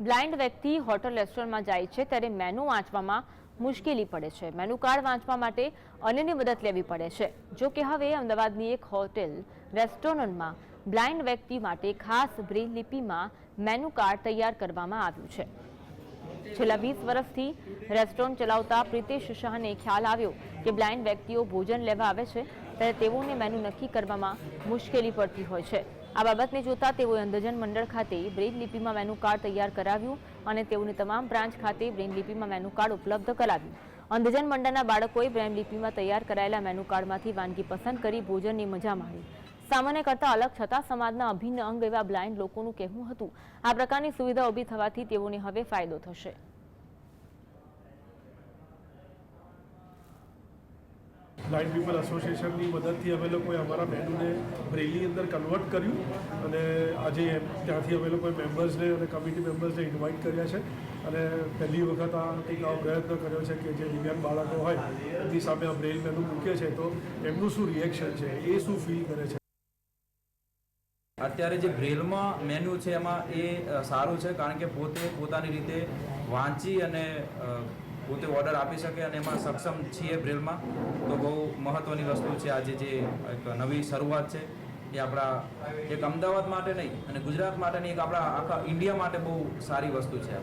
Blind વ્યક્તિ hotel રેસ્ટોરન્ટમાં જાય છે ત્યારે મેનુ વાંચવામાં મુશ્કેલી પડે છે. મેનુ કાર્ડ વાંચવા માટે અન્યની મદદ લેવી પડે છે. જો કે હવે અમદાવાદની એક હોટેલ રેસ્ટોરન્ટમાં બ્લાઇન્ડ વ્યક્તિ માટે ખાસ બ્રેલ લિપિમાં મેનુ કાર્ડ તૈયાર કરવામાં આવ્યું છે. છેલ્લા વીસ વર્ષથી રેસ્ટોરન્ટ ચલાવતા પ્રિતેશ શાહને ખ્યાલ આવ્યો કે બ્લાઇન્ડ વ્યક્તિઓ ભોજન લેવા આવે છે, ત્યારે તેઓને મેનુ નક્કી કરવામાં મુશ્કેલી પડતી હોય છે. આ બાબતને જોતા તેઓએ અંધજન મંડળ ખાતે બ્રેઇલ લિપિમાં મેનુ કાર્ડ તૈયાર કરાવ્યું અને તેઓની તમામ બ્રાન્ચ ખાતે બ્રેઇલ લિપિમાં મેનુ કાર્ડ ઉપલબ્ધ કરાવ્યું. અંધજન મંડળના બાળકોએ બ્રેઇલ લિપિમાં તૈયાર કરાયેલા મેનુ કાર્ડમાંથી વાનગી પસંદ કરી ભોજનની મજા માણી. સામાન્ય કરતાં અલગ છતાં સમાજના અભિન્ન અંગ એવા બ્લાઇન્ડ લોકોનું કહેવું હતું. આ પ્રકારની સુવિધા ઊભી થવાથી તેઓને હવે ફાયદો થશે. બ્લાઇન્ડ પીપલ એસોસિએશનની મદદથી અમે લોકોએ અમારા મેનુને બ્રેલી અંદર કન્વર્ટ કર્યું અને આજે ત્યાંથી અમે લોકોએ મેમ્બર્સને અને કમિટી મેમ્બર્સને ઇન્વાઇટ કર્યા છે. અને પહેલી વખત આ કંઈક આવો પ્રયત્ન કર્યો છે કે જે દિવ્યાંગ બાળકો હોય એમની સામે આ બ્રેલ મેનુ મૂકે છે તો એમનું શું રિએક્શન છે? એ શું ફીલ કરે છે? અત્યારે જે બ્રેલમાં મેન્યુ છે એમાં એ સારું છે કારણ કે પોતે પોતાની રીતે વાંચી અને પોતે ઓર્ડર આપી શકે અને એમાં સક્ષમ છીએ બ્રેલમાં. તો બહુ મહત્ત્વની વસ્તુ છે આજે જે એક નવી શરૂઆત છે એ આપણા એક અમદાવાદ માટે નહીં અને ગુજરાત માટે નહીં એક આપણા આખા ઇન્ડિયા માટે બહુ સારી વસ્તુ છે.